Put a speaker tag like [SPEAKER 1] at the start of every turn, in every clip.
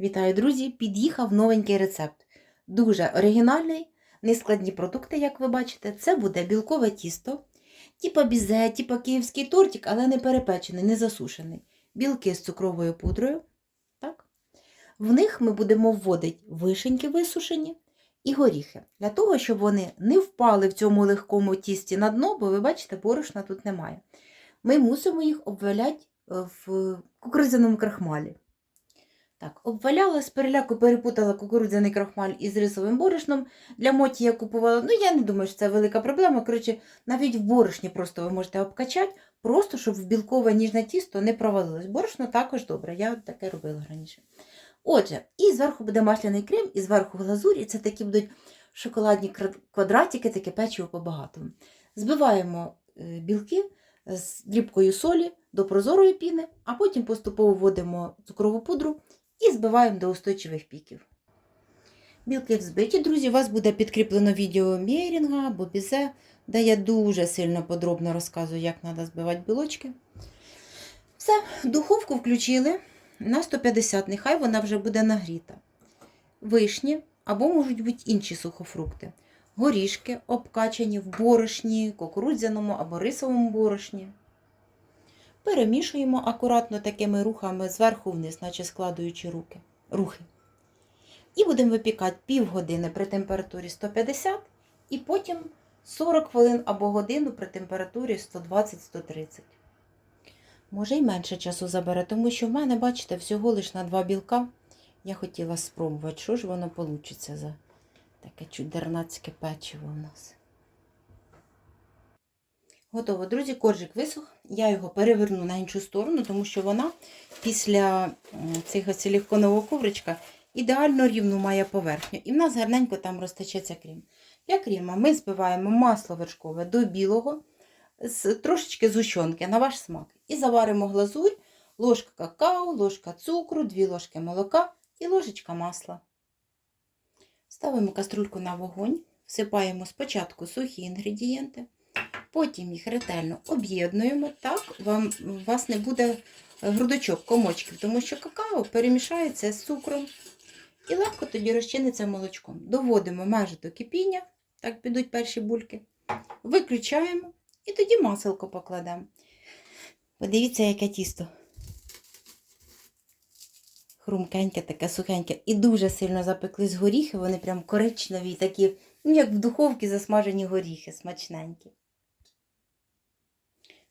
[SPEAKER 1] Вітаю, друзі! Під'їхав новенький рецепт. Дуже оригінальний, нескладні продукти, як ви бачите. Це буде білкове тісто, типа бізе, типа київський тортик, але не перепечений, не засушений. Білки з цукровою пудрою. Так? В них ми будемо вводити вишеньки висушені і горіхи. Для того, щоб вони не впали в цьому легкому тісті на дно, бо ви бачите, борошна тут немає. Ми мусимо їх обваляти в кукурудзяному крахмалі. Так, обваляла, з переляку перепутала кукурудзяний крахмаль із рисовим борошном. Для моті я купувала, ну я не думаю, що це велика проблема. Коротше, навіть в борошні просто ви можете обкачати, просто щоб в білкове ніжне тісто не провалилось. Борошно також добре, я таке робила раніше. Отже, і зверху буде масляний крем, і зверху глазурь, і це такі будуть шоколадні квадратики, таке печиво по-багатому. Збиваємо е, білки з дрібкою солі до прозорої піни, а потім поступово вводимо цукрову пудру і збиваємо до устойчивих піків. Білки взбиті, друзі, у вас буде підкріплено відео Мєрінга або бізе, де я дуже сильно подробно розказую, як треба збивати білочки. Все, духовку включили на 150, нехай вона вже буде нагріта. Вишні або можуть бути інші сухофрукти. Горішки обкачані в борошні, кукурудзяному або рисовому борошні. Перемішуємо акуратно такими рухами зверху вниз, наче складуючи руки, рухи. І будемо випікати півгодини при температурі 150 і потім 40 хвилин або годину при температурі 120-130. Може й менше часу забере, тому що в мене, бачите, всього лиш на два білка. Я хотіла спробувати, що ж воно вийде за таке чудернацьке печиво у нас. Готово, друзі, коржик висох. Я його переверну на іншу сторону, тому що вона після цього силіконового ковричка ідеально рівну має поверхню. І в нас гарненько там розтечеться крем. Для крема ми збиваємо масло вершкове до білого, з, трошечки зущенки на ваш смак. І заваримо глазурь, ложка какао, ложка цукру, 2 ложки молока і ложечка масла. Ставимо каструльку на вогонь, всипаємо спочатку сухі інгредієнти. Потім їх ретельно об'єднуємо, так вам, у вас не буде грудочок, комочків, тому що какао перемішається з цукром і легко тоді розчиниться молочком. Доводимо майже до кипіння, так підуть перші бульки. Виключаємо і тоді маселко покладемо. Подивіться, яке тісто. Хрумкеньке, таке сухеньке. І дуже сильно запеклись горіхи, вони прям коричневі, такі, ну, як в духовці засмажені горіхи, смачненькі.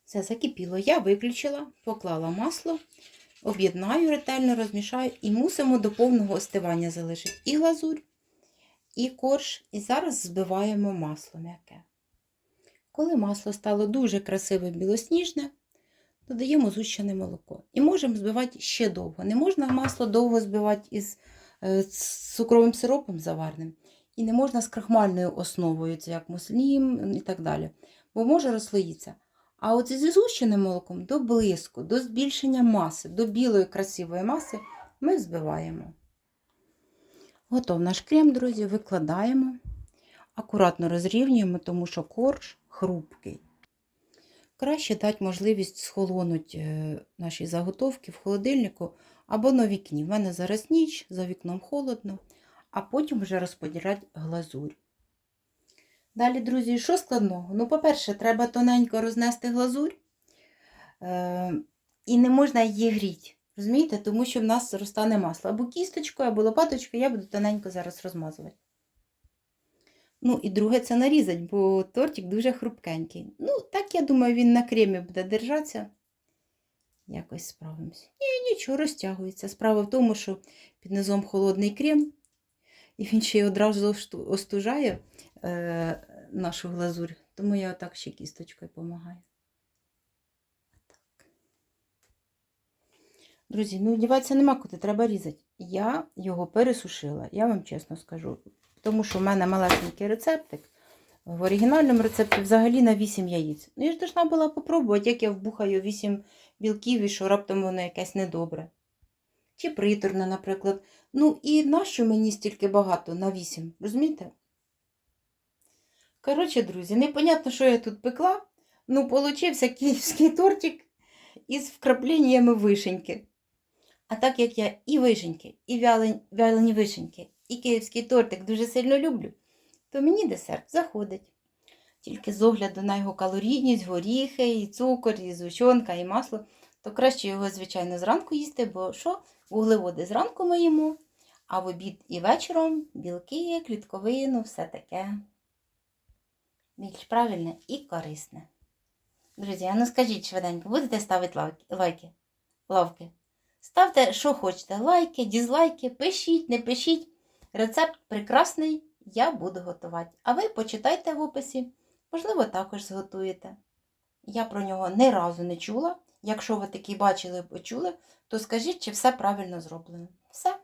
[SPEAKER 1] Все закипіло. Я виключила, поклала масло, об'єднаю ретельно, розмішаю і мусимо до повного остивання залишити і глазурь, і корж. І зараз збиваємо масло м'яке. Коли масло стало дуже красиве білосніжне, додаємо зущене молоко. І можемо збивати ще довго. Не можна масло довго збивати із е, цукровим сиропом заварним. І не можна з крахмальною основою, це як муслім і так далі, бо може розслоїтися. А от зі згущеним молоком до блиску, до збільшення маси, до білої красивої маси ми збиваємо. Готов наш крем, друзі, викладаємо. Акуратно розрівнюємо, тому що корж хрупкий. Краще дати можливість схолонути наші заготовки в холодильнику або на вікні. В мене зараз ніч, за вікном холодно, а потім вже розподіляти глазурь. Далі, друзі, що складного? Ну, по-перше, треба тоненько рознести глазурь, е- і не можна її гріти. Розумієте? Тому що в нас розтане масло. Або кісточкою, або лопаточкою я буду тоненько зараз розмазувати. Ну, і друге, це нарізати, бо тортик дуже хрупкенький. Ну, так, я думаю, він на кремі буде держатися. Якось справимося. Ні, нічого, розтягується. Справа в тому, що під низом холодний крем, і він ще й одразу остужає е, нашу глазурь, тому я отак ще кісточкою допомагаю. Друзі, ну діватися нема куди, треба різати. Я його пересушила, я вам чесно скажу. Тому що в мене малесенький рецептик. В оригінальному рецепті взагалі на 8 яєць. Ну, я ж должна була попробувати, як я вбухаю 8 білків і що раптом воно якесь недобре. Чи приторне, наприклад. Ну, і нащо мені стільки багато на 8, розумієте? Коротше, друзі, непонятно, що я тут пекла. Ну, получився київський тортик із вкрапленнями вишеньки. А так як я і вишеньки, і вялень- вялені вишеньки, і київський тортик дуже сильно люблю, то мені десерт заходить. Тільки з огляду на його калорійність, горіхи, і цукор, і згущенка, і масло, то краще його, звичайно, зранку їсти, бо що? Вуглеводи зранку їмо, а в обід і вечором білки, клітковину, все таке більш правильне і корисне. Друзі, а ну скажіть швиденько, будете ставити лайки? лайки? Лавки? Ставте, що хочете, лайки, дізлайки, пишіть, не пишіть. Рецепт прекрасний, я буду готувати. А ви почитайте в описі, можливо, також зготуєте. Я про нього ні разу не чула. Якщо ви такий бачили, почули, то скажіть, чи все правильно зроблено. Все.